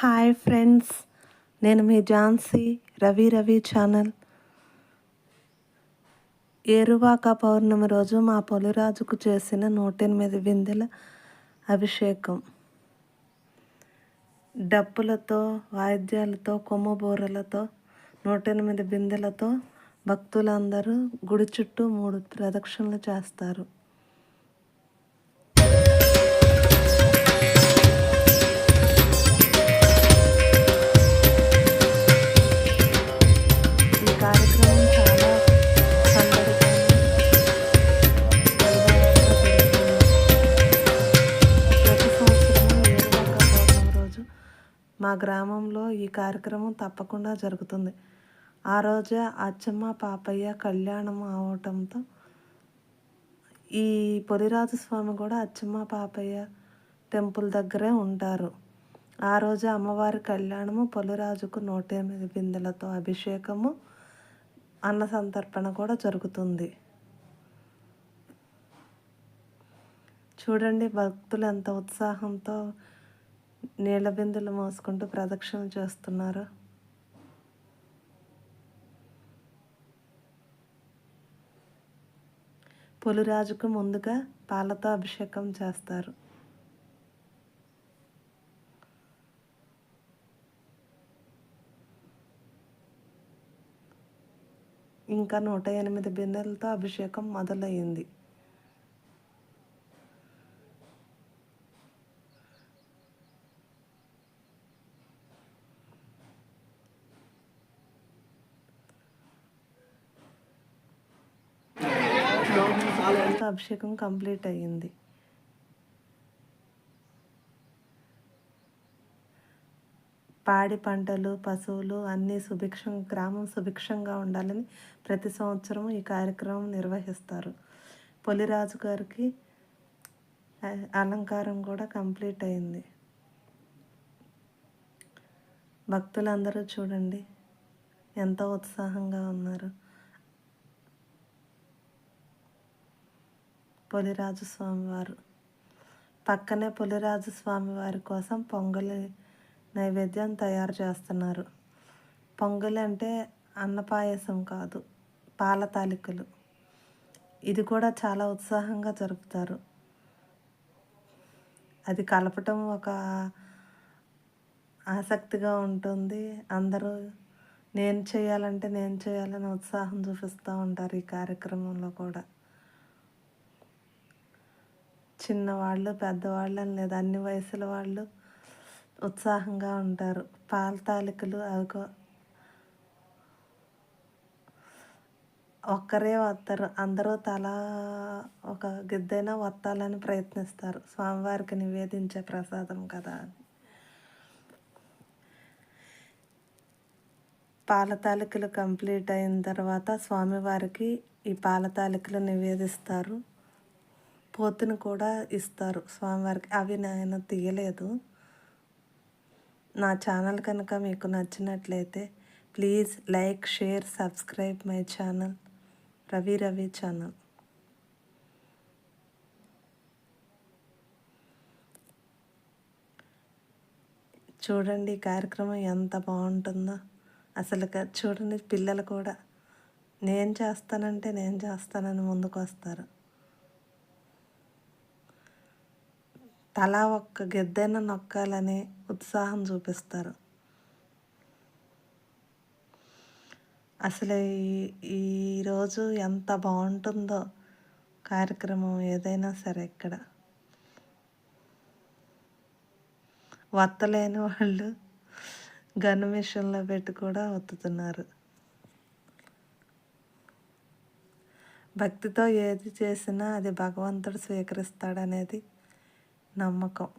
Hi friends నేను మీ Jhansi Ravi Ravi channel. Eruvaka Pournami రోజు మా పొలిరాజుకు చేసిన నూటెనిమిది బిందెల అభిషేకం. డప్పులతో వాయిద్యాలతో కొమ్మబూరలతో నూటెనిమిది బిందెలతో భక్తులందరూ గుడి చుట్టూ మూడు ప్రదక్షిణలు చేస్తారు. మా గ్రామంలో ఈ కార్యక్రమం తప్పకుండా జరుగుతుంది. ఆ రోజే అచ్చమ్మ పాపయ్య కళ్యాణం అవటంతో ఈ పొలిరాజు స్వామి కూడా అచ్చమ్మ పాపయ్య టెంపుల్ దగ్గరే ఉంటారు. ఆ రోజు అమ్మవారి కళ్యాణము పొలిరాజుకు నూట ఎనిమిది బిందెలతో అభిషేకము అన్న సంతర్పణ కూడా జరుగుతుంది. చూడండి భక్తులు ఎంత ఉత్సాహంతో నీళ్ళ బిందులు మోసుకుంటూ ప్రదక్షిణ చేస్తున్నారు. పులిరాజుకు ముందుగా పాలతో అభిషేకం చేస్తారు. ఇంకా నూట ఎనిమిది బిందెలతో అభిషేకం మొదలయ్యింది బిందెలతో అభిషేకం కంప్లీట్ అయ్యింది. పాడి పంటలు పశువులు అన్నీ సుభిక్షం గ్రామం సుభిక్షంగా ఉండాలని ప్రతి సంవత్సరం ఈ కార్యక్రమం నిర్వహిస్తారు. పొలిరాజు గారికి అలంకారం కూడా కంప్లీట్ అయింది భక్తులందరూ చూడండి ఎంతో ఉత్సాహంగా ఉన్నారు. పులిరాజు స్వామివారు. పక్కనే పులిరాజు స్వామివారి కోసం పొంగలి నైవేద్యం తయారు చేస్తున్నారు. పొంగలి అంటే అన్నపాయసం కాదు పాల తాలికలు. ఇది కూడా చాలా ఉత్సాహంగా జరుపుతారు. అది కలపటం ఒక ఆసక్తిగా ఉంటుంది. అందరూ నేను చేయాలంటే నేను చేయాలని ఉత్సాహం చూపిస్తూ ఉంటారు ఈ కార్యక్రమంలో కూడా. చిన్నవాళ్ళు పెద్దవాళ్ళు అని లేదు. అన్ని వయసుల వాళ్ళు ఉత్సాహంగా ఉంటారు. పాల తాలికలు అవికో ఒక్కరే వస్తారు అందరూ తల ఒక గిద్దైనా వత్తాలని ప్రయత్నిస్తారు. స్వామివారికి నివేదించే ప్రసాదం కదా పాలతాలికలు పాల కంప్లీట్ అయిన తర్వాత స్వామివారికి ఈ పాలతాలికలు నివేదిస్తారు. పోతుని కూడా ఇస్తారు. స్వామివారికి అవి నేను తీయలేదు. నా ఛానల్ కనుక మీకు నచ్చినట్లయితే please like share subscribe my channel. Ravi Ravi channel. చూడండి కార్యక్రమం ఎంత బాగుంటుందో. అసలు చూడండి పిల్లలు కూడా. నేను చేస్తానంటే నేను చేస్తానని ముందుకు వస్తారు. తలా ఒక్క గెద్దైన నొక్కాలని ఉత్సాహం చూపిస్తారు. అసలు ఈ ఈరోజు ఎంత బాగుంటుందో కార్యక్రమం ఏదైనా సరే ఇక్కడ. వత్తలేని వాళ్ళు గన్ మిషన్లో పెట్టి కూడా వత్తుతున్నారు. భక్తితో ఏది చేసినా అది భగవంతుడు స్వీకరిస్తాడనేది 何もかも